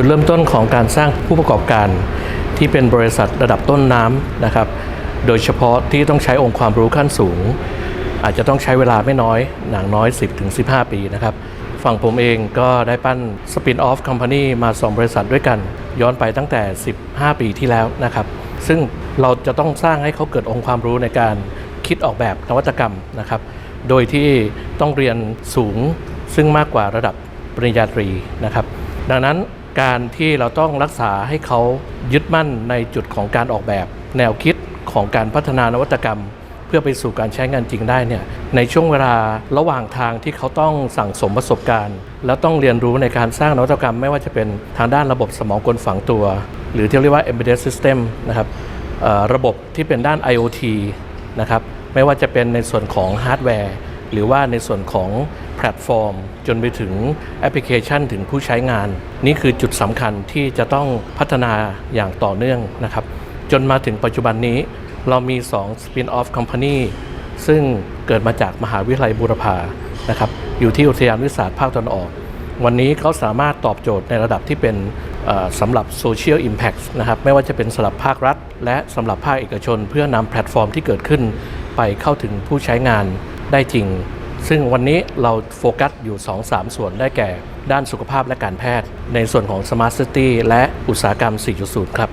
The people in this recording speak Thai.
จุดเริ่มต้นของการสร้างผู้ประกอบการที่เป็นบริษัทระดับต้นน้ำนะครับ โดยเฉพาะที่ต้องใช้องค์ความรู้ขั้นสูง อาจจะต้องใช้เวลาไม่น้อยหนังน้อย 10-15 ปีนะครับฝั่งผมเองก็ได้ปั้นสปินออฟคอมพานีมา 2 บริษัทด้วยกัน ย้อนไปตั้งแต่ 15 ปีที่แล้วนะครับ ซึ่งเราจะต้องสร้างให้เขาเกิดองค์ความรู้ในการคิดออกแบบนวัตกรรมนะครับ โดยที่ต้องเรียนสูงซึ่งมากกว่าระดับปริญญาตรีนะครับ ดังนั้น การที่เราต้องรักษาให้เขายึดมั่นในจุดของการออกแบบ แนวคิดของการพัฒนานวัตกรรม เพื่อไปสู่การใช้งานจริงได้เนี่ยในช่วงเวลาระหว่างทางที่เขาต้องสั่งสมประสบการณ์ แล้วต้องเรียนรู้ในการสร้างนวัตกรรม ไม่ว่าจะเป็นทางด้านระบบสมองกลฝังตัว หรือที่เรียกว่า embedded system นะครับระบบที่เป็นด้าน IoT นะครับไม่ว่าจะเป็นในส่วนของฮาร์ดแวร์ หรือว่าในส่วนของแพลตฟอร์ม จนไปถึงแอปพลิเคชันถึงผู้ใช้งาน นี่คือจุดสำคัญที่จะต้องพัฒนาอย่างต่อเนื่องนะครับ จนมาถึงปัจจุบันนี้ เรามี 2 Spin-off Company ซึ่งเกิดมาจากมหาวิทยาลัยบูรพานะครับอยู่ที่อุทยานวิทยาศาสตร์ภาคตะวันออก วันนี้เขาสามารถตอบโจทย์ในระดับที่เป็นสำหรับ Social Impact นะครับไม่ว่าจะเป็นสำหรับภาครัฐ และสำหรับภาคเอกชน เพื่อนำแพลตฟอร์มที่เกิดขึ้นไปเข้าถึงผู้ใช้งาน ได้จริง ซึ่งวันนี้เราโฟกัสอยู่ 2-3 ส่วนได้แก่ ด้านสุขภาพและการแพทย์ ในส่วนของ Smart City และอุตสาหกรรม 4.0 ครับ